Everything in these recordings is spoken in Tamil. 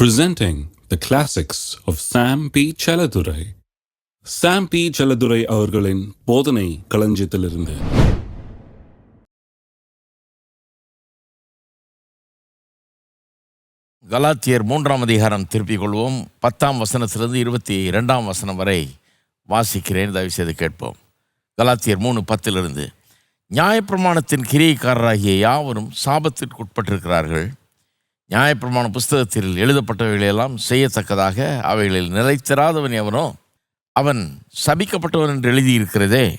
presenting the classics of Sam P. Chaladurai. Sam P Chelladurai அவர்களின் போதனை களஞ்சியத்திலிருந்து. கலாத்தியர் மூன்றாம் அதிகாரம் திருப்பிக் கொள்வோம். பத்தாம் வசனத்திலிருந்து இருபத்தி ரெண்டாம் வசனம் வரை வாசிக்கிறேன். தயவு செய்து கேட்போம். கலாத்தியர் மூணு பத்திலிருந்து. நியாயப்பிரமாணத்தின் கிரியைக்காரராகிய யாவரும் சாபத்திற்கு உட்பட்டிருக்கிறார்கள் நியாயப்பிரமாண புஸ்தகத்தில் எழுதப்பட்டவைகளெல்லாம் செய்யத்தக்கதாக அவைகளில் நிலைத்திராதவன் எவனோ அவன் சபிக்கப்பட்டவன் என்று எழுதியிருக்கிறதே.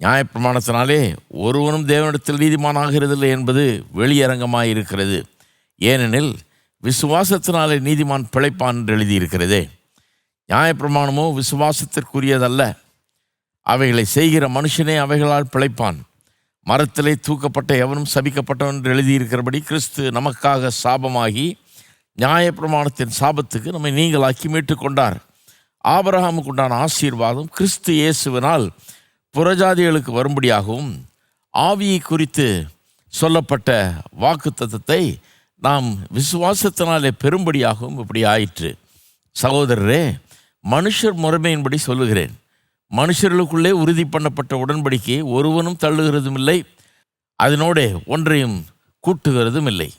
நியாயப்பிரமாணத்தினாலே ஒருவனும் தேவனிடத்தில் நீதிமானாகிறதில்லை என்பது வெளியரங்கமாயிருக்கிறது. ஏனெனில் விசுவாசத்தினாலே நீதிமான் பிழைப்பான் என்று எழுதியிருக்கிறதே. நியாயப்பிரமாணமோ விசுவாசத்திற்குரியதல்ல. அவைகளை செய்கிற மனுஷனே அவைகளால் பிழைப்பான். மரத்திலே தூக்கப்பட்ட எவனும் சபிக்கப்பட்டவன் என்று எழுதியிருக்கிறபடி கிறிஸ்து நமக்காக சாபமாகி நியாயப்பிரமாணத்தின் சாபத்துக்கு நம்மை நீங்களாக்கி மீட்டுக்கொண்டார். கொண்டார் உண்டான ஆசீர்வாதம் கிறிஸ்து இயேசுவினால் புறஜாதிகளுக்கு வரும்படியாகவும் ஆவியை குறித்து சொல்லப்பட்ட வாக்குத்தத்தத்தை நாம் விசுவாசத்தினாலே பெரும்படியாகவும் இப்படி ஆயிற்று. சகோதரரே மனுஷர் முறைமையின்படி சொல்லுகிறேன். மனுஷர்களுக்குள்ளே உறுதி பண்ணப்பட்ட உடன்படிக்கையை ஒருவனும் தள்ளுகிறதும் இல்லை அதனோடே ஒன்றையும் கூட்டுகிறதும் இல்லை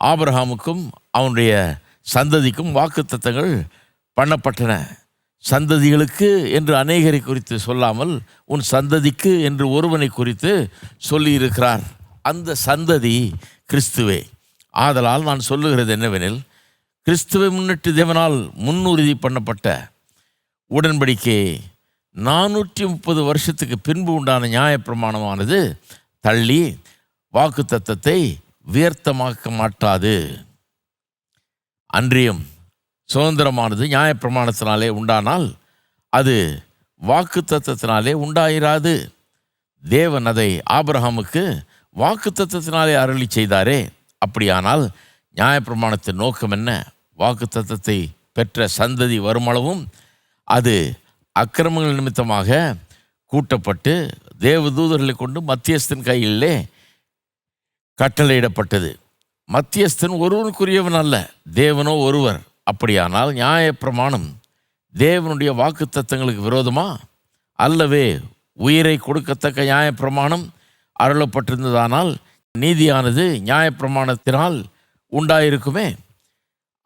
ஆபிரகாமுக்கும் அவனுடைய சந்ததிக்கும் வாக்குத்தத்தங்கள் பண்ணப்பட்டன. சந்ததிகளுக்கு என்று அநேகரை குறித்து சொல்லாமல் உன் சந்ததிக்கு என்று ஒருவனை குறித்து சொல்லியிருக்கிறார். அந்த சந்ததி கிறிஸ்துவே. ஆதலால் நான் சொல்லுகிறது என்னவெனில் கிறிஸ்துவை முன்னிட்டு தேவனால் முன்னுறுதி பண்ணப்பட்ட உடன்படிக்கை நானூற்றி முப்பது வருஷத்துக்கு பின்பு உண்டான நியாயப்பிரமாணமானது தள்ளி வாக்குத்தத்தத்தை வியர்த்தமாக்க மாட்டாது. அன்றியும் சுதந்திரமானது நியாயப்பிரமாணத்தினாலே உண்டானால் அது வாக்குத்தத்தத்தினாலே உண்டாயிராது. தேவன் அதை ஆபிரகாமுக்கு வாக்குத்தத்தத்தினாலே அருளி செய்தாரே. அப்படியானால் நியாயப்பிரமாணத்தின் நோக்கம் என்ன? வாக்குத்தத்தத்தை பெற்ற சந்ததி வருமளவும் அது அக்கிரமங்கள் நிமித்தமாக கூட்டப்பட்டு தேவதூதர்களை கொண்டு மத்தியஸ்தன் கையிலே கட்டளையிடப்பட்டது. மத்தியஸ்தன் ஒருவனுக்குரியவன் அல்ல தேவனோ ஒருவர். அப்படியானால் நியாயப்பிரமாணம் தேவனுடைய வாக்குத்தத்தங்களுக்கு விரோதமா? அல்லவே உயிரை கொடுக்கத்தக்க நியாயப்பிரமாணம் அருளப்பட்டிருந்ததானால் நீதியானது நியாயப்பிரமாணத்தினால் உண்டாயிருக்குமே?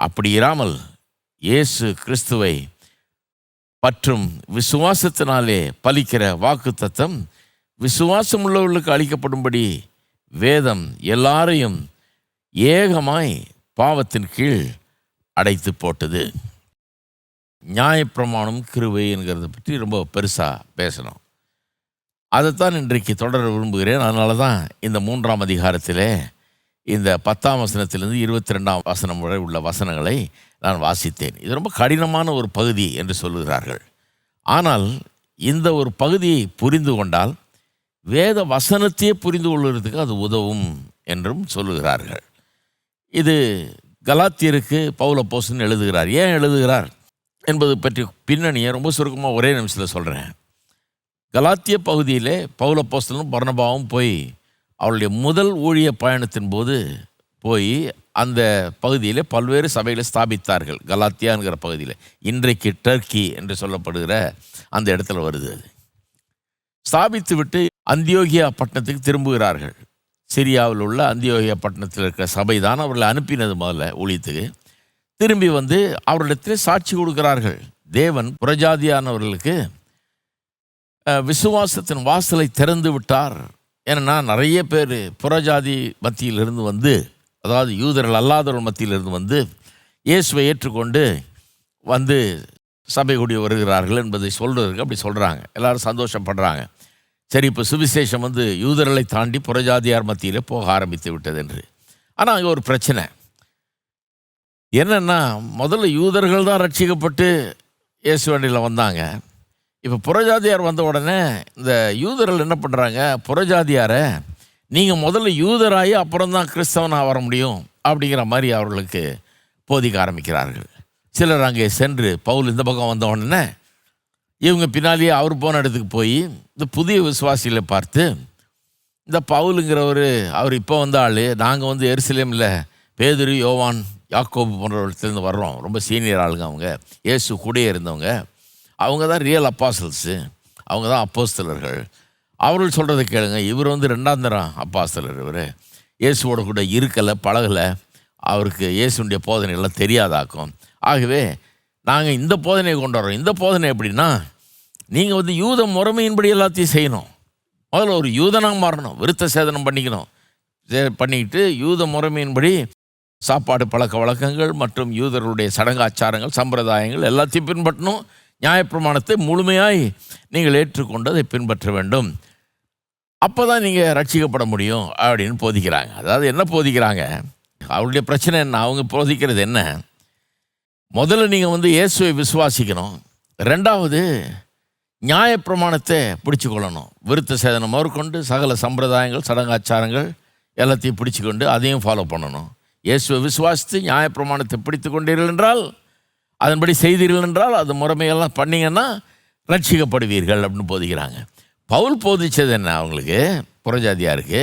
அப்படி இராமல் இயேசு கிறிஸ்துவை மற்றும் விசுவாசத்தினாலே பலிக்கிற வாக்குத்தத்தம் விசுவாசம் உள்ளவர்களுக்கு அளிக்கப்படும்படி வேதம் எல்லாரையும் ஏகமாய் பாவத்தின் கீழ் அடைத்து போட்டது. நியாயப்பிரமாணம் கிருவை என்கிறத பற்றி ரொம்ப பெருசாக பேசணும். அதைத்தான் இன்றைக்கு தொடர விரும்புகிறேன். அதனால தான் இந்த மூன்றாம் அதிகாரத்திலே இந்த பத்தாம் வசனத்திலிருந்து இருபத்தி ரெண்டாம் வசனம் வரை உள்ள வசனங்களை நான் வாசித்தேன். இது ரொம்ப கடினமான ஒரு பகுதி என்று சொல்லுகிறார்கள். ஆனால் இந்த ஒரு பகுதியை புரிந்து கொண்டால் வேத வசனத்தையே புரிந்து கொள்வதற்கு அது உதவும் என்றும் சொல்லுகிறார்கள். இது கலாத்தியருக்கு பவுல போசன் எழுதுகிறார். ஏன் எழுதுகிறார் என்பது பற்றி பின்னணியை ரொம்ப சுருக்கமாக ஒரே நிமிஷத்தில் சொல்கிறேன் கலாத்திய பகுதியிலே பவுல போஸ்டலும் பர்ணபாவும் போய் அவளுடைய முதல் ஊழிய பயணத்தின் போது போய் அந்த பகுதியில் பல்வேறு சபைகளை ஸ்தாபித்தார்கள். கலாத்தியாங்கிற பகுதியில். இன்றைக்கு டர்க்கி என்று சொல்லப்படுகிற அந்த இடத்துல வருது அது. ஸ்தாபித்து விட்டு அந்தியோகியா பட்டணத்துக்கு திரும்புகிறார்கள். சிரியாவில் உள்ள அந்தியோகியா பட்டணத்தில் இருக்கிற சபை தான் அவர்களை அனுப்பினது முதல்ல ஊழியத்துக்கு. திரும்பி வந்து அவரிடத்தில் சாட்சி கொடுக்கிறார்கள். தேவன் புரஜாதியானவர்களுக்கு விசுவாசத்தின் வாசலை திறந்து விட்டார். ஏன்னா நிறைய பேர் புறஜாதி மத்தியிலிருந்து வந்து அதாவது யூதர்கள் அல்லாதவர்கள் மத்தியிலிருந்து வந்து இயேசுவை ஏற்றுக்கொண்டு வந்து சபை கூடி வருகிறார்கள் என்பதை சொல்கிறதுக்கு அப்படி சொல்கிறாங்க எல்லோரும் சந்தோஷப்படுறாங்க. சரி இப்போ சுவிசேஷம் வந்து யூதர்களை தாண்டி புறஜாதியார் மத்தியில் போக ஆரம்பித்து விட்டது என்று. ஆனால் அங்கே ஒரு பிரச்சனை. என்னென்னா முதல்ல யூதர்கள் தான் ரட்சிக்கப்பட்டு இயேசு வண்டியில் வந்தாங்க. இப்போ புறஜாதியார் வந்த உடனே இந்த யூதர்கள் என்ன பண்ணுறாங்க புறஜாதியாரை நீங்கள் முதல்ல யூதராகி அப்புறம் தான் கிறிஸ்தவனாக வர முடியும் அப்படிங்கிற மாதிரி அவர்களுக்கு போதிக்க ஆரம்பிக்கிறார்கள். சிலர் அங்கே சென்று பவுல் இந்த பக்கம் வந்த உடனே இவங்க பின்னாலேயே அவர் போன இடத்துக்கு போய் இந்த புதிய விசுவாசிகளை பார்த்து இந்த பவுலுங்கிறவர் அவர் இப்போ வந்த ஆள் நாங்கள் வந்து எருசலேமில் பேதுரு யோவான் யாக்கோபு இடத்துலேருந்து வர்றோம். ரொம்ப சீனியர் ஆளுங்க அவங்க. இயேசு கூடயே இருந்தவங்க. அவங்க தான் ரியல் அப்பாசல்ஸு அவங்க தான் அப்போஸ்தலர்கள் அவர்கள் சொல்கிறத கேளுங்க. இவர் வந்து ரெண்டாம் தரம் அப்பாஸ்தலர் இவர். இயேசுவோட கூட இருக்கலை பழகலை. அவருக்கு இயேசுடைய போதனைகள்லாம் தெரியாதாக்கும். ஆகவே நாங்கள் இந்த போதனையை கொண்டு வரோம் இந்த போதனை எப்படின்னா நீங்கள் வந்து யூத முறைமையின்படி எல்லாத்தையும் செய்யணும். முதல்ல ஒரு யூதனாக மாறணும். விருத்த சேதனம் பண்ணிக்கணும். சே- பண்ணிக்கிட்டு யூத முறைமையின்படி சாப்பாடு பழக்க வழக்கங்கள் மற்றும் யூதர்களுடைய சடங்காச்சாரங்கள் சம்பிரதாயங்கள் எல்லாத்தையும் பின்பற்றணும். நியாயப்பிரமாணத்தை முழுமையாய் நீங்கள் ஏற்றுக்கொண்டு அதை பின்பற்ற வேண்டும். அப்போ தான் நீங்கள் ரட்சிக்கப்பட முடியும் அப்படின்னு போதிக்கிறாங்க. அதாவது என்ன போதிக்கிறாங்க? அவருடைய பிரச்சனை என்ன? அவங்க போதிக்கிறது என்ன? முதல்ல நீங்கள் வந்து இயேசுவை விசுவாசிக்கணும். ரெண்டாவது நியாயப்பிரமாணத்தை பிடிச்சு கொள்ளணும் விருத்த சேதனம் முதற்கொண்டு சகல சம்பிரதாயங்கள் சடங்காச்சாரங்கள் எல்லாத்தையும் பிடிச்சுக்கொண்டு அதையும் ஃபாலோ பண்ணணும். இயேசுவை விசுவாசித்து நியாயப்பிரமாணத்தை பிடித்து கொண்டீர்கள் என்றால் அதன்படி செய்தீர்கள் என்றால் அது முறைமையெல்லாம் பண்ணிங்கன்னா ரட்சிக்கப்படுவீர்கள் அப்படின்னு போதிக்கிறாங்க. பவுல் போதிச்சது என்ன அவங்களுக்கு? புறஜாதியாருக்கு.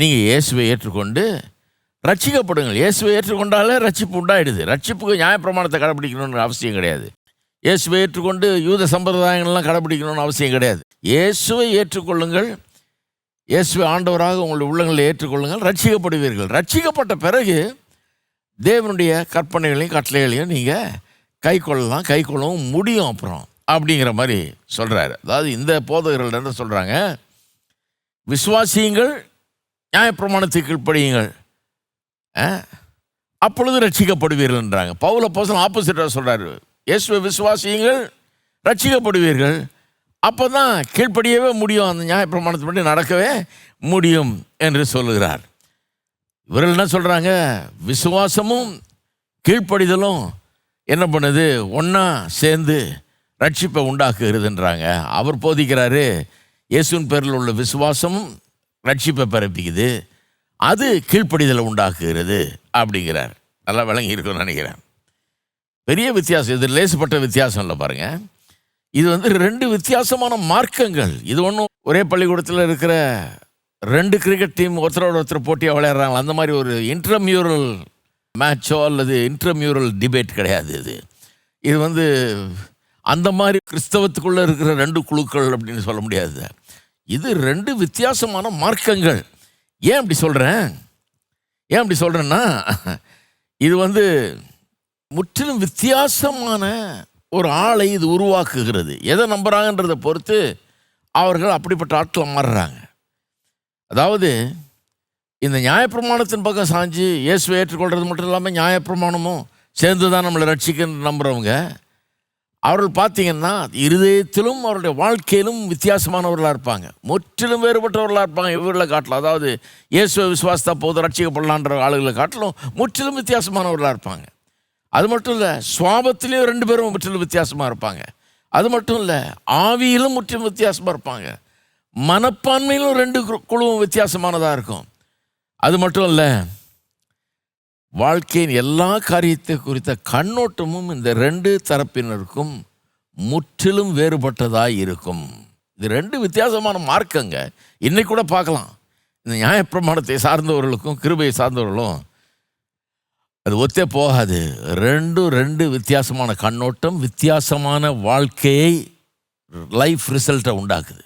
நீங்கள் இயேசுவை ஏற்றுக்கொண்டு ரட்சிக்கப்படுங்கள். இயேசுவை ஏற்றுக்கொண்டாலே ரட்சிப்பு உண்டாயிடுது. ரட்சிப்புக்கு நியாயப்பிரமாணத்தை கடைபிடிக்கணும்னு அவசியம் கிடையாது. இயேசுவை ஏற்றுக்கொண்டு யூத சம்பிரதாயங்கள்லாம் கடைபிடிக்கணும்னு அவசியம் கிடையாது. இயேசுவை ஏற்றுக்கொள்ளுங்கள். இயேசுவை ஆண்டவராக உங்களுடைய உள்ளங்களை ஏற்றுக்கொள்ளுங்கள். ரட்சிக்கப்படுவீர்கள். ரட்சிக்கப்பட்ட பிறகு தேவனுடைய கற்பனைகளையும் கட்டளைகளையும் நீங்கள் கை கொள்ளலாம் கை கொள்ளவும் முடியும் அப்புறம் அப்படிங்கிற மாதிரி சொல்கிறாரு அதாவது இந்த போதகர்கள் என்ன சொல்கிறாங்க விசுவாசியுங்கள் நியாயப்பிரமாணத்துக்கு கீழ்ப்படியுங்கள். ஆ? அப்பொழுது ரட்சிக்கப்படுவீர்கள்ன்றாங்க. பவுல போசல் ஆப்போசிட்டாக சொல்கிறாரு இயேசுவை விசுவாசியுங்கள் ரட்சிக்கப்படுவீர்கள். அப்போ தான் கீழ்ப்படியவே முடியும் அந்த நியாயப்பிரமாணத்தின்படி நடக்கவே முடியும் என்று சொல்லுகிறார். இவர்கள் என்ன சொல்கிறாங்க விசுவாசமும் கீழ்ப்படிதலும் என்ன பண்ணுது? ஒன்றா சேர்ந்து ரட்சிப்பை உண்டாக்குகிறதுன்றாங்க அவர் போதிக்கிறாரு இயேசுவின் பேரில் உள்ள விசுவாசமும் ரட்சிப்பை பிறப்பிக்குது அது கீழ்ப்படிதலை உண்டாக்குகிறது அப்படிங்கிறார். நல்லா விளங்கி இருக்கும்னு நினைக்கிறேன். பெரிய வித்தியாசம் இது லேசுப்பட்ட வித்தியாசம் இல்லை பாருங்கள் இது வந்து ரெண்டு வித்தியாசமான மார்க்கங்கள். இது ஒன்றும் ஒரே பள்ளிக்கூடத்தில் இருக்கிற ரெண்டு கிரிக்கெட் டீம் ஒருத்தரோட ஒருத்தர் போட்டியாக விளையாடுறாங்க அந்த மாதிரி ஒரு இன்ட்ரமியூரல் மேட்சோ அல்லது இன்ட்ரமியூரல் டிபேட் கிடையாது இது. இது வந்து அந்த மாதிரி கிறிஸ்தவத்துக்குள்ளே இருக்கிற ரெண்டு குழுக்கள் அப்படின்னு சொல்ல முடியாது. இது ரெண்டு வித்தியாசமான மார்க்கங்கள். ஏன் அப்படி சொல்கிறேன் ஏன் அப்படி சொல்கிறேன்னா இது வந்து முற்றிலும் வித்தியாசமான ஒரு ஆளை இது உருவாக்குகிறது. எதை நம்புகிறாங்கன்றதை பொறுத்து அவர்கள் அப்படிப்பட்ட ஆட்களை மாறுறாங்க. அதாவது இந்த நியாயப்பிரமாணத்தின் பக்கம் சாஞ்சு இயேசுவை ஏற்றுக்கொள்கிறது மட்டும் இல்லாமல் நியாயப்பிரமாணமும் சேர்ந்து தான் நம்மளை ரட்சிக்கன்னு நம்புகிறவங்க அவர்கள் பார்த்தீங்கன்னா இருதயத்திலும் அவருடைய வாழ்க்கையிலும் வித்தியாசமானவர்களாக இருப்பாங்க. முற்றிலும் வேறுபட்டவர்களாக இருப்பாங்க. இவர்களை காட்டலாம் அதாவது இயேசுவை விசுவாசத்தா போது ரட்சிக்கப்படலான்ற ஆளுகளை காட்டிலும் முற்றிலும் வித்தியாசமானவர்களாக இருப்பாங்க. அது மட்டும் இல்லை சுவாபத்திலையும் ரெண்டு பேரும் முற்றிலும் வித்தியாசமாக இருப்பாங்க. அது மட்டும் இல்லை ஆவியிலும் முற்றிலும் வித்தியாசமாக இருப்பாங்க. மனப்பான்மையிலும் ரெண்டு கு- குழுவும் வித்தியாசமானதாக இருக்கும். அது மட்டும் இல்லை வாழ்க்கையின் எல்லா காரியத்தை குறித்த கண்ணோட்டமும் இந்த ரெண்டு தரப்பினருக்கும் முற்றிலும் வேறுபட்டதாக இருக்கும். இது ரெண்டு வித்தியாசமான மார்க்கங்க. இன்னைக்கு கூட பார்க்கலாம். இந்த நியாயப்பிரமாணத்தை சார்ந்தவர்களுக்கும் கிருபையை சார்ந்தவர்களும் அது ஒத்தே போகாது. ரெண்டும் ரெண்டு வித்தியாசமான கண்ணோட்டம் வித்தியாசமான வாழ்க்கையை லைஃப் ரிசல்ட்டை உண்டாக்குது.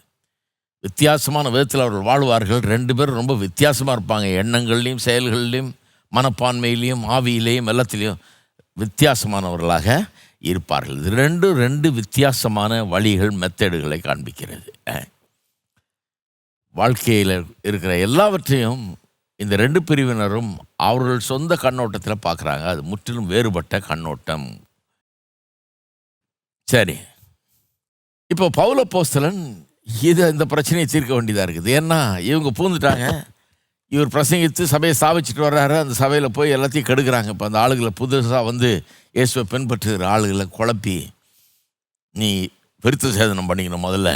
வித்தியாசமான விதத்தில் அவர்கள் வாழ்வார்கள். ரெண்டு பேரும் ரொம்ப வித்தியாசமாக இருப்பாங்க. எண்ணங்கள்லேயும் செயல்கள்லையும் மனப்பான்மையிலையும் ஆவியிலையும் எல்லாத்துலேயும் வித்தியாசமானவர்களாக இருப்பார்கள். இது ரெண்டும் ரெண்டு வித்தியாசமான வழிகள் மெத்தேடுகளை காண்பிக்கிறது. வாழ்க்கையில் இருக்கிற எல்லாவற்றையும் இந்த ரெண்டு பிரிவினரும் அவர்கள் சொந்த கண்ணோட்டத்தில் பார்க்குறாங்க அது முற்றிலும் வேறுபட்ட கண்ணோட்டம். சரி. இப்போ பவுல போஸ்தலன் இது இந்த பிரச்சனையை தீர்க்க வேண்டியதாக இருக்குது. ஏன்னா இவங்க பூந்துட்டாங்க. இவர் பிரசங்கித்து சபையை ஸ்தாபிச்சுட்டு வர்றாரு. அந்த சபையில் போய் எல்லாத்தையும் கெடுக்கிறாங்க. இப்போ அந்த ஆளுகளை புதுசாக வந்து இயேசுவை பின்பற்றுகிற ஆளுகளை குழப்பி நீ பெருத்த சேதனம் பண்ணிக்கணும் முதல்ல.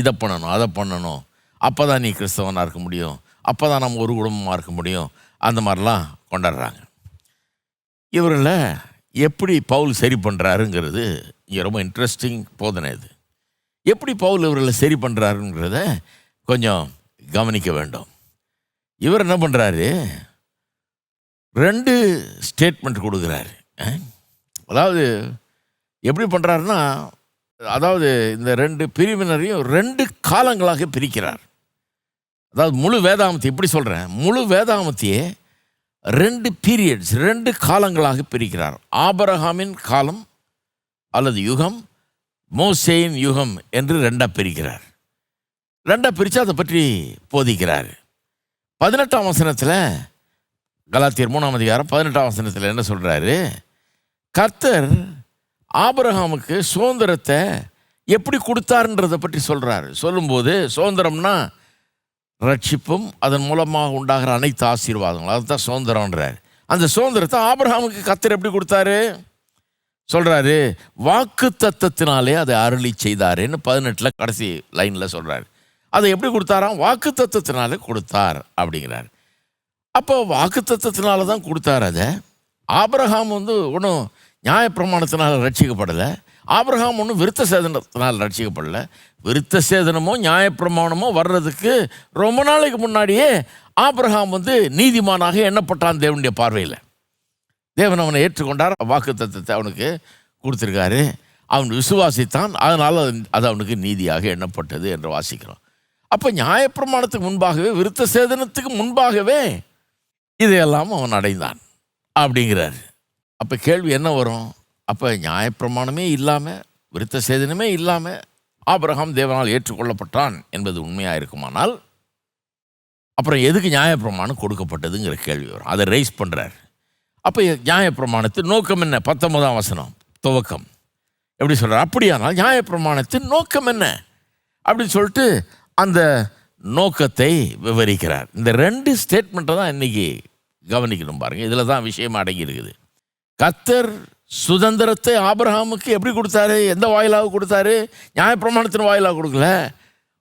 இதை பண்ணணும் அதை பண்ணணும். அப்போ தான் நீ கிறிஸ்தவனாக இருக்க முடியும். அப்போ தான் நம்ம ஒரு குடும்பமாக இருக்க முடியும். அந்த மாதிரிலாம் கொண்டாடுறாங்க. இவர்களை எப்படி பவுல் சரி பண்ணுறாருங்கிறது இங்கே ரொம்ப இன்ட்ரெஸ்டிங் போதனை இது. எப்படி பவுல் இவர்களை சரி பண்ணுறாருங்கிறத கொஞ்சம் கவனிக்க வேண்டும். இவர் என்ன பண்ணுறாரு ரெண்டு ஸ்டேட்மெண்ட் கொடுக்குறாரு. அதாவது எப்படி பண்ணுறாருன்னா அதாவது இந்த ரெண்டு பிரிவினரையும் ரெண்டு காலங்களாக பிரிக்கிறார். அதாவது முழு வேதாமத்தை இப்படி சொல்கிறேன் முழு வேதாமத்தையே ரெண்டு பீரியட்ஸ் ரெண்டு காலங்களாக பிரிக்கிறார். ஆபரகாமின் காலம் அல்லது யுகம் மோசேயின் யுகம் என்று ரெண்டாக பிரிக்கிறார். ரெண்டாக பிரித்து அதை பற்றி போதிக்கிறார். பதினெட்டாம் வசனத்தில் கலாத்தியர் மூணாம் அதிகாரம் பதினெட்டாம் வசனத்தில் என்ன சொல்கிறாரு கர்த்தர் ஆபரகாமுக்கு சுதந்திரத்தை எப்படி கொடுத்தாருன்றதை பற்றி சொல்கிறாரு சொல்லும்போது சுதந்திரம்னா ரட்சிப்பும் அதன் மூலமாக உண்டாகிற அனைத்து ஆசீர்வாதங்கள் அதுதான் சுதந்திரம்ன்றார். அந்த சுதந்திரத்தை ஆபிரகாமுக்கு கத்தர் எப்படி கொடுத்தாரு? சொல்கிறாரு வாக்கு தத்தத்தினாலே அதை அருளி செய்தாருன்னு பதினெட்டில் கடைசி லைனில் சொல்கிறாரு அதை எப்படி கொடுத்தாராம்? வாக்கு தத்தத்தினாலே கொடுத்தார் அப்படிங்கிறார். அப்போ வாக்கு தத்தத்தினால தான் கொடுத்தார் அதை. ஆபிரகாம் வந்து ஒன்றும் நியாயப்பிரமாணத்தினால் ரட்சிக்கப்படலை. ஆபிரகாம் ஒன்றும் விருத்த சேதனத்தினால் ரட்சிக்கப்படலை. விருத்த சேதனமோ நியாயப்பிரமாணமோ வர்றதுக்கு ரொம்ப நாளைக்கு முன்னாடியே ஆபிரகாம் வந்து நீதிமானாக எண்ணப்பட்டான் தேவனுடைய பார்வையில். தேவன் அவனை ஏற்றுக்கொண்டார். வாக்கு தத்துவத்தை அவனுக்கு கொடுத்துருக்காரு. அவன் விசுவாசித்தான். அதனால் அது- அது அவனுக்கு நீதியாக எண்ணப்பட்டது என்று வாசிக்கிறோம். அப்போ நியாயப்பிரமாணத்துக்கு முன்பாகவே விருத்த சேதனத்துக்கு முன்பாகவே இதையெல்லாம் அவன் அடைந்தான் அப்படிங்கிறார். அப்போ கேள்வி என்ன வரும்? அப்போ நியாயப்பிரமாணமே இல்லாமல் விருத்த சேதனமே இல்லாமல் ஆபிரகாம் தேவனால் ஏற்றுக்கொள்ளப்பட்டான் என்பது உண்மையாக இருக்குமானால் அப்புறம் எதுக்கு நியாயப்பிரமாணம் கொடுக்கப்பட்டதுங்கிற கேள்வி வரும். அதை ரைஸ் பண்ணுறார் அப்போ நியாயப்பிரமாணத்தின் நோக்கம் என்ன? பத்தொன்பதாம் வசனம் துவக்கம். எப்படி சொல்கிறார் அப்படியானால் நியாயப்பிரமாணத்தின் நோக்கம் என்ன? அப்படின்னு சொல்லிட்டு அந்த நோக்கத்தை விவரிக்கிறார். இந்த ரெண்டு ஸ்டேட்மெண்ட்டை தான் இன்றைக்கி கவனிக்கணும் பாருங்கள் இதில் தான் விஷயம் அடங்கி இருக்குது கத்தர் சுதந்திரத்தை ஆபிரகாமுக்கு எப்படி கொடுத்தாரு? எந்த வாயிலாக கொடுத்தாரு? நியாயப்பிரமாணத்தின் வாயிலாக கொடுக்கல.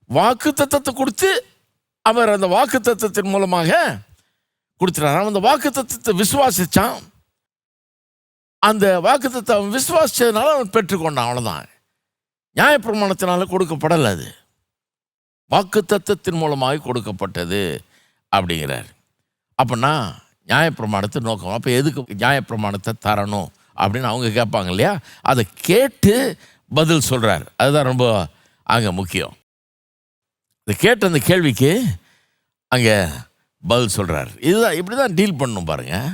வாக்கு தத்துவத்தை கொடுத்து அவர் அந்த வாக்கு தத்துவத்தின் மூலமாக கொடுத்துட்டான் அவன் அந்த வாக்கு தத்துவத்தை விசுவாசிச்சான். அந்த வாக்கு தத்தத்தை அவன் விசுவாசித்ததுனால அவன் பெற்றுக்கொண்டான். அவ்வளோதான் நியாயப்பிரமாணத்தினால கொடுக்கப்படலை அது. வாக்கு தத்துவத்தின் மூலமாக கொடுக்கப்பட்டது அப்படிங்கிறார். அப்படின்னா நியாயப்பிரமாணத்தை நோக்கம். அப்போ எதுக்கு நியாயப்பிரமாணத்தை தரணும் அப்படின்னு அவங்க கேட்பாங்க இல்லையா? அதை கேட்டு பதில் சொல்கிறார் அதுதான் ரொம்ப அங்கே முக்கியம். இதை கேட்ட அந்த கேள்விக்கு அங்கே பதில் சொல்கிறார் இதுதான் இப்படி தான் டீல் பண்ணணும் பாருங்கள்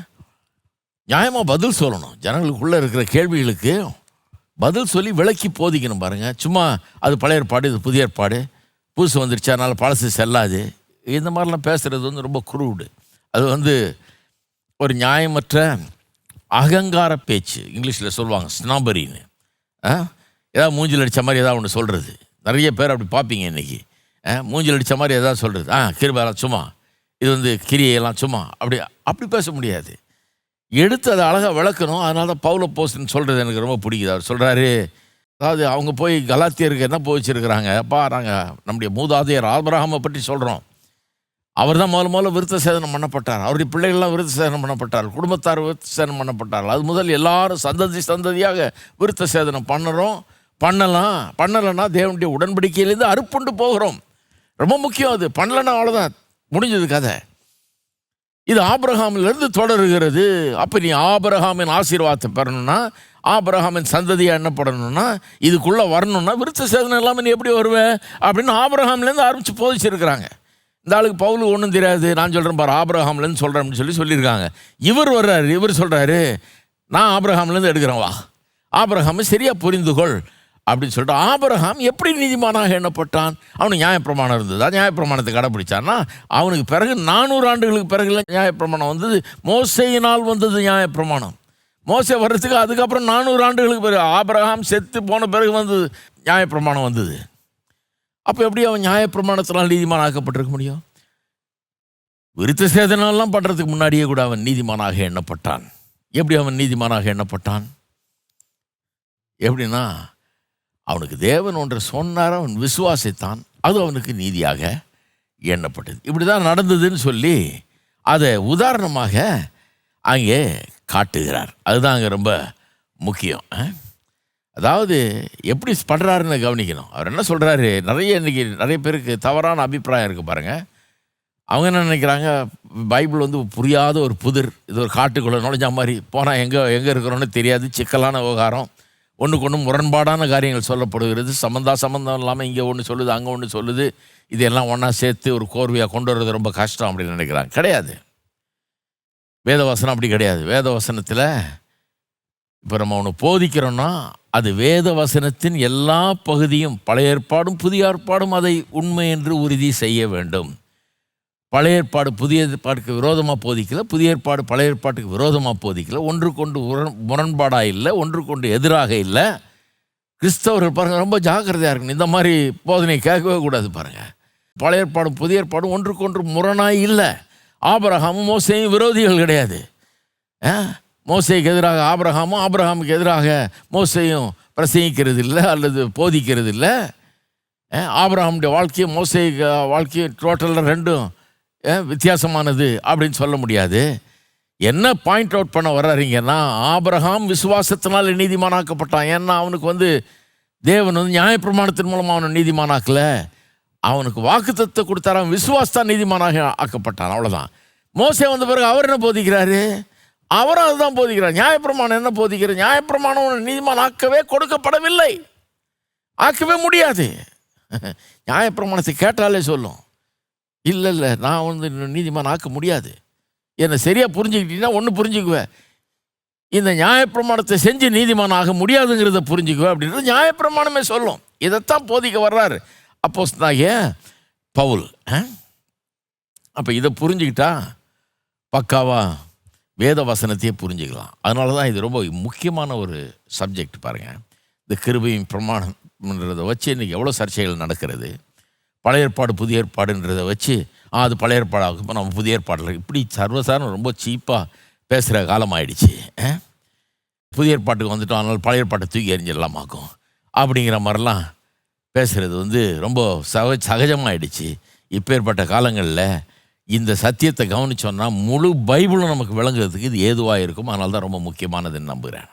நியாயமாக பதில் சொல்லணும். ஜனங்களுக்குள்ளே இருக்கிற கேள்விகளுக்கு பதில் சொல்லி விளக்கி போதிக்கணும் பாருங்கள் சும்மா அது பழைய ஏற்பாடு இது புதிய ஏற்பாடு. புதுசு வந்துருச்சு அதனால் பழசு செல்லாது. இந்த மாதிரிலாம் பேசுகிறது வந்து ரொம்ப குரூடு அது வந்து ஒரு நியாயமற்ற அகங்கார பேச்சு. இங்கிலீஷில் சொல்லுவாங்க ஸ்னாபரின்னு ஆ? ஏதாவது மூஞ்சில் அடித்த மாதிரி ஏதாவது ஒன்று சொல்கிறது நிறைய பேர் அப்படி பார்ப்பீங்க இன்றைக்கி மூஞ்சில் அடித்த மாதிரி ஏதாவது சொல்கிறது ஆ கிருபெல்லாம் சும்மா. இது வந்து கிரியையெல்லாம் சும்மா அப்படி அப்படி பேச முடியாது. எடுத்து அதை அழகாக விளக்கணும். அதனால தான் பவுல போஸ்ட்னு சொல்கிறது எனக்கு ரொம்ப பிடிக்குது. அவர் சொல்கிறாரு அதாவது அவங்க போய் கலாத்தியருக்கு என்ன போயிச்சிருக்கிறாங்க அப்பா நாங்கள் நம்முடைய மூதாதையர் ஆபரகாமை பற்றி சொல்கிறோம் அவர் தான் முதல்ல முதல்ல விருத்த சேதனம் பண்ணப்பட்டார். அவருடைய பிள்ளைகள்லாம் விருத்த சேதனம் பண்ணப்பட்டார். குடும்பத்தார் விருத்த சேதனம் பண்ணப்பட்டார் அது முதல் எல்லாரும் சந்ததி சந்ததியாக விருத்த சேதனம் பண்ணுறோம். பண்ணலாம். பண்ணலைன்னா தேவனுடைய உடன்படிக்கையிலேருந்து அறுப்புண்டு போகிறோம். ரொம்ப முக்கியம் அது. பண்ணலைன்னா அவ்வளோதான் முடிஞ்சது கதை. இது ஆபிரகாமிலிருந்து தொடருகிறது. அப்போ நீ ஆபிரகாமின் ஆசீர்வாதத்தை பெறணும்னா ஆபிரகாமின் சந்ததியாக என்னப்படணும்னா இதுக்குள்ளே வரணும்னா விருத்த சேதனம் இல்லாமல் நீ எப்படி வருவ? அப்படின்னு ஆபிரகாம்லேருந்து ஆரம்பித்து போதிச்சிருக்கிறாங்க. இந்த ஆளுக்கு பவுலு ஒன்றும் தெரியாது. நான் சொல்கிறேன் பாரு ஆபிரகாம்லேருந்து சொல்கிறேன்னு சொல்லி சொல்லியிருக்காங்க. இவர் வர்றாரு இவர் சொல்கிறாரு நான் ஆபிரகாம்லேருந்து எடுக்கிறேன் வா. ஆபிரகாமை சரியாக புரிந்து கொள் அப்படின்னு சொல்லிட்டு ஆபரகாம் எப்படி நீதிமானாக எண்ணப்பட்டான்? அவனுக்கு நியாயப்பிரமாணம் இருந்ததா. நியாயப்பிரமாணத்தை கடைப்பிடிச்சான்னா அவனுக்கு பிறகு நானூறு ஆண்டுகளுக்கு பிறகு நியாயப்பிரமாணம் வந்தது. மோசையினால் வந்தது நியாயப்பிரமாணம். மோசை வர்றதுக்கு அதுக்கப்புறம் நானூறு ஆண்டுகளுக்கு பிறகு ஆபரகாம் செத்து போன பிறகு வந்தது நியாயப்பிரமாணம் வந்தது. அப்போ எப்படி அவன் நியாயப்பிரமாணத்தினால் நீதிமான் ஆக்கப்பட்டிருக்க முடியும்? விருத்த சேதனம்லாம் பண்ணுறதுக்கு முன்னாடியே கூட அவன் நீதிமானாக எண்ணப்பட்டான். எப்படி அவன் நீதிமானாக எண்ணப்பட்டான்? எப்படின்னா அவனுக்கு தேவன் ஒன்று சொன்னார் அவன் விசுவாசித்தான். அது அவனுக்கு நீதியாக எண்ணப்பட்டது. இப்படி தான் நடந்ததுன்னு சொல்லி அதை உதாரணமாக அங்கே காட்டுகிறார். அதுதான் அங்கே ரொம்ப முக்கியம். அதாவது எப்படி பண்ணுறாருன்னு கவனிக்கணும். அவர் என்ன சொல்கிறாரு நிறைய இன்றைக்கி நிறைய பேருக்கு தவறான அபிப்பிராயம் இருக்குது பாருங்கள் அவங்க என்ன நினைக்கிறாங்க? பைபிள் வந்து புரியாத ஒரு புதிர். இது ஒரு காட்டுக்குள்ளே நுழைஞ்ச மாதிரி போனால் எங்கே எங்கே இருக்கிறோன்னு தெரியாது. சிக்கலான விவகாரம். ஒன்றுக்கு ஒன்று முரண்பாடான காரியங்கள் சொல்லப்படுகிறது. சம்மந்தா சம்மந்தம் இல்லாமல் இங்கே ஒன்று சொல்லுது அங்கே ஒன்று சொல்லுது. இதெல்லாம் ஒன்றா சேர்த்து ஒரு கோர்வையாக கொண்டு வர்றது ரொம்ப கஷ்டம் அப்படின்னு நினைக்கிறாங்க. கிடையாது. வேதவசனம் அப்படி கிடையாது. வேதவசனத்தில் இப்போ நம்ம ஒன்று போதிக்கிறோன்னா அது வேத வசனத்தின் எல்லா பகுதியும் பழைய ஏற்பாடும் புதிய ஏற்பாடும் அதை உண்மை என்று உறுதி செய்ய வேண்டும். பழைய ஏற்பாடு புதிய ஏற்பாட்டுக்கு விரோதமாக போதிக்கல புதிய ஏற்பாடு பழைய ஏற்பாட்டுக்கு விரோதமாக போதிக்கல ஒன்றுக்கொண்டு உரண் முரண்பாடாக இல்லை ஒன்றுக்கொண்டு எதிராக இல்லை. கிறிஸ்தவர்கள் பாருங்கள் ரொம்ப ஜாக்கிரதையாக இருக்கணும். இந்த மாதிரி போதனை கேட்கவே கூடாது பாருங்கள் பழைய ஏற்பாடும் புதிய ஏற்பாடும் ஒன்றுக்கொன்று முரணாய் இல்லை. ஆபரகாமும் மோசையும் விரோதிகள் கிடையாது. ஆ? எதிராக ஆபரகாமும் ஆபரகாமுக்கு எதிராக மோசையும் பிரசங்கிக்கிறது இல்லை அல்லது போதிக்கிறது இல்லை. ஆபரகாமுடைய வாழ்க்கையும் மோசை வாழ்க்கையும் டோட்டலாக ரெண்டும் வித்தியாசமானது அப்படின்னு சொல்ல முடியாது. என்ன பாயிண்ட் அவுட் பண்ண வர்றாருங்கன்னா ஆபரகாம் விசுவாசத்தினால் நீதிமானாக்கப்பட்டான். ஏன்னா அவனுக்கு வந்து தேவன் வந்து நியாயப்பிரமாணத்தின் மூலமாக அவனை நீதிமானாக்கல. அவனுக்கு வாக்குத்தத்தை கொடுத்தாரு அவன் விசுவாசத்தான் நீதிமானாக ஆக்கப்பட்டான். அவ்வளோதான் மோசே வந்த பிறகு அவர் என்ன போதிக்கிறாரு? அவரும் அதுதான் போதிக்கிறார். நியாயப்பிரமாணம் என்ன போதிக்கிறார் நியாயப்பிரமாணம் உன்னை நீதிமான் ஆக்கவே கொடுக்கப்படவில்லை. ஆக்கவே முடியாது. நியாயப்பிரமாணத்தை கேட்டாலே சொல்லும். இல்லை இல்லை நான் வந்து இன்னும் நீதிமான் ஆக்க முடியாது. என்னை சரியாக புரிஞ்சுக்கிட்டீங்கன்னா ஒன்று புரிஞ்சுக்குவேன். இந்த நியாயப்பிரமாணத்தை செஞ்சு நீதிமான் ஆக முடியாதுங்கிறத புரிஞ்சுக்குவேன் அப்படின்றது நியாயப்பிரமாணமே சொல்லும். இதைத்தான் போதிக்க வர்றாரு அப்போ ஏன் பவுல் அப்போ இதை புரிஞ்சுக்கிட்டா பக்காவா வேத வசனத்தையே புரிஞ்சுக்கலாம். அதனால தான் இது ரொம்ப முக்கியமான ஒரு சப்ஜெக்ட் பாருங்கள் இந்த கிருபையும் பிரமாணம்ன்றதை வச்சு இன்றைக்கி எவ்வளோ சர்ச்சைகள் நடக்கிறது. பழைய ஏற்பாடு புதிய ஏற்பாடுன்றதை வச்சு ஆ அது பழைய ஏற்பாடாகும். இப்போ நம்ம புதிய ஏற்பாடில் இப்படி சர்வசாரம் ரொம்ப சீப்பாக பேசுகிற காலம் ஆயிடுச்சு புதிய ஏற்பாட்டுக்கு வந்துட்டோம். அதனால் பழைய ஏற்பாட்டை தூக்கி எறிஞ்சிடலாமாக்கும் அப்படிங்கிற மாதிரிலாம் பேசுகிறது வந்து ரொம்ப சக சகஜமாயிடுச்சு. இப்பேற்பட்ட காலங்களில் இந்த சத்தியத்தை கவனிச்சோன்னா முழு பைபிளும் நமக்கு விளங்குறதுக்கு இது ஏதுவாக இருக்கும். அதனால தான் ரொம்ப முக்கியமானதுன்னு நம்புகிறேன்